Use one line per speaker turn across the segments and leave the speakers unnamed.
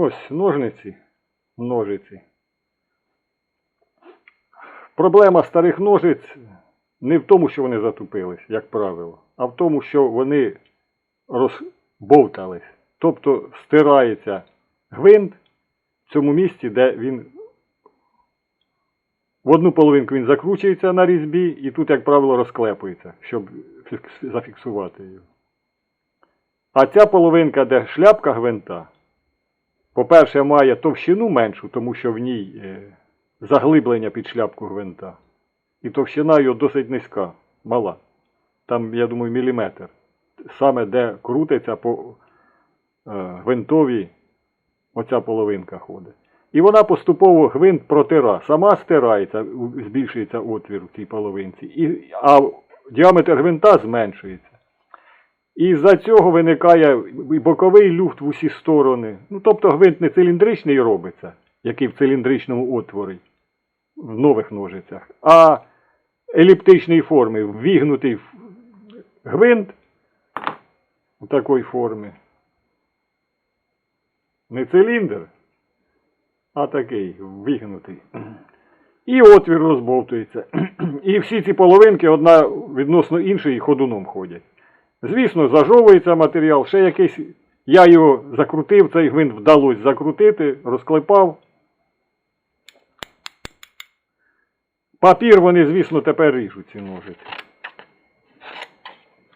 Ось ножниці, ножиці. Проблема старих ножиць не в тому, що вони затупились, як правило, а в тому, що вони розбовтались. Тобто стирається гвинт в цьому місці, де він в одну половинку він закручується на різьбі, і тут, як правило, розклепується, щоб зафіксувати його. А ця половинка, де шляпка гвинта, по-перше, має товщину меншу, тому що в ній е, заглиблення під шляпку гвинта. І товщина його досить низька, мала. Там, я думаю, міліметр. Саме де крутиться по е, гвинтовій оця половинка ходить. І вона поступово гвинт протира. Сама стирається, збільшується отвір в цій половинці, і, а діаметр гвинта зменшується. І з-за цього виникає боковий люфт в усі сторони. Ну, тобто гвинт не циліндричний робиться, який в циліндричному отворі в нових ножицях, а еліптичної форми, ввігнутий гвинт у такої форми. Не циліндр, а такий вигнутий. І отвір розбовтується. І всі ці половинки одна відносно іншої ходуном ходять. Звісно, зажовується матеріал, ще якийсь. Я його закрутив, цей гвинт вдалося закрутити, розклепав. Папір вони, звісно, тепер ріжуть ці ножиці.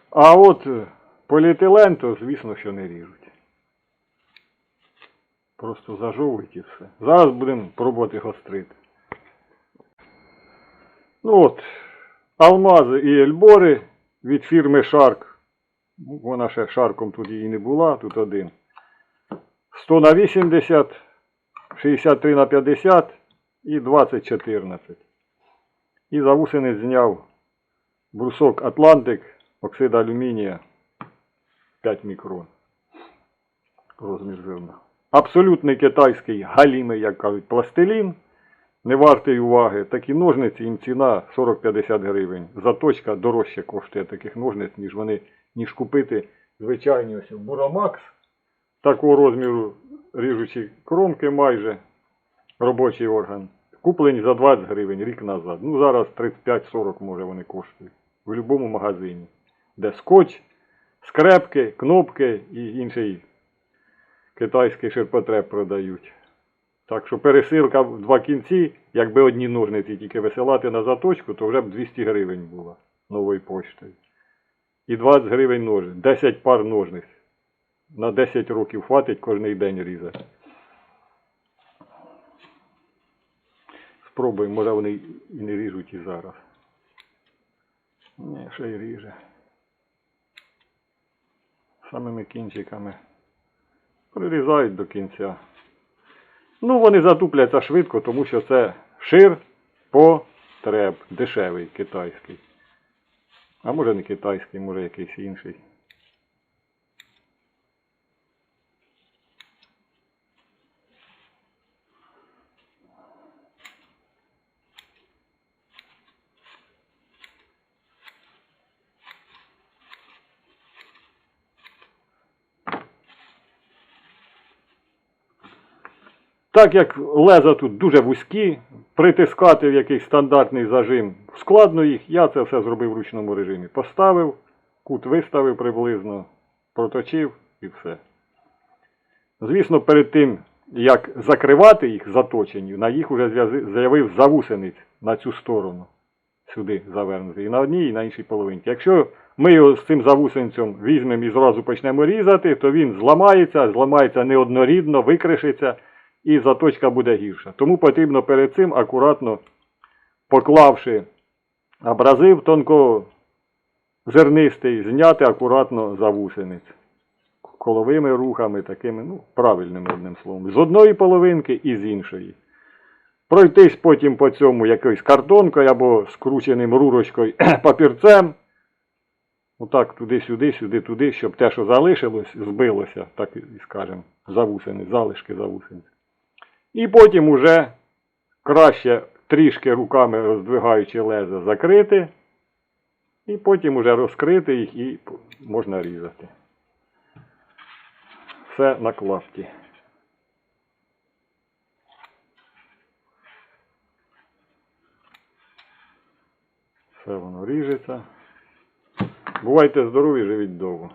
А от е, поліетилен, то, звісно, що не ріжуть. Просто зажовують і все. Зараз будемо пробувати гострити. Ну от, алмази і ельбори від фірми Shark. Вона ще шарком тут її не була, тут один. 100 на 80, 63 на 50 і 20 14. І за гусениць зняв брусок Атлантик, оксид алюмінія 5 мікрон. Розмір зерна. Абсолютний китайський галімий, як кажуть, пластилін. Не вартий уваги. Такі ножниці, їм ціна 40-50 гривень. Заточка дорожче коштує таких ножниць, ніж вони, ніж купити звичайні ось Бурамакс. Такого розміру ріжучі кромки майже. Робочий орган. Куплені за 20 гривень рік назад. Ну зараз 35-40 може вони коштують. В будь-якому магазині. Де скотч, скрепки, кнопки і інший китайський ширпотреб продають. Так що пересилка в два кінці, якби одні ножниці тільки висилати на заточку, то вже б 200 гривень була новою поштою. І 20 гривень ножниць, 10 пар ножниць. На 10 років хватить кожний день різати. Спробуємо, може вони і не ріжуть і зараз. Ні, ще й ріже. Самими кінчиками. Прирізають до кінця. Ну, вони затупляться швидко, тому що це шир потреб, дешевий китайський. А може не китайський, може якийсь інший. Так як леза тут дуже вузькі, притискати в якийсь стандартний зажим складно їх, я це все зробив в ручному режимі. Поставив, кут виставив приблизно, проточив і все. Звісно, перед тим, як закривати їх заточені, на їх вже з'явив завусениць на цю сторону. Сюди завернути. І на одній, і на іншій половинці. Якщо ми його з цим завусенцем візьмемо і зразу почнемо різати, то він зламається, зламається неоднорідно, викришиться і заточка буде гірша. Тому потрібно перед цим акуратно поклавши абразив тонко зернистий, зняти акуратно завусениць. Коловими рухами, такими, ну, правильними одним словом. З одної половинки і з іншої. Пройтись потім по цьому якоюсь картонкою або скрученим рурочкою папірцем. Отак туди-сюди, сюди-туди, щоб те, що залишилось, збилося, так і скажемо, завусени, залишки завусениць. І потім уже краще трішки руками роздвигаючи лезо закрити. І потім уже розкрити їх і можна різати. Все на клапті. Все воно ріжеться. Бувайте здорові, живіть довго.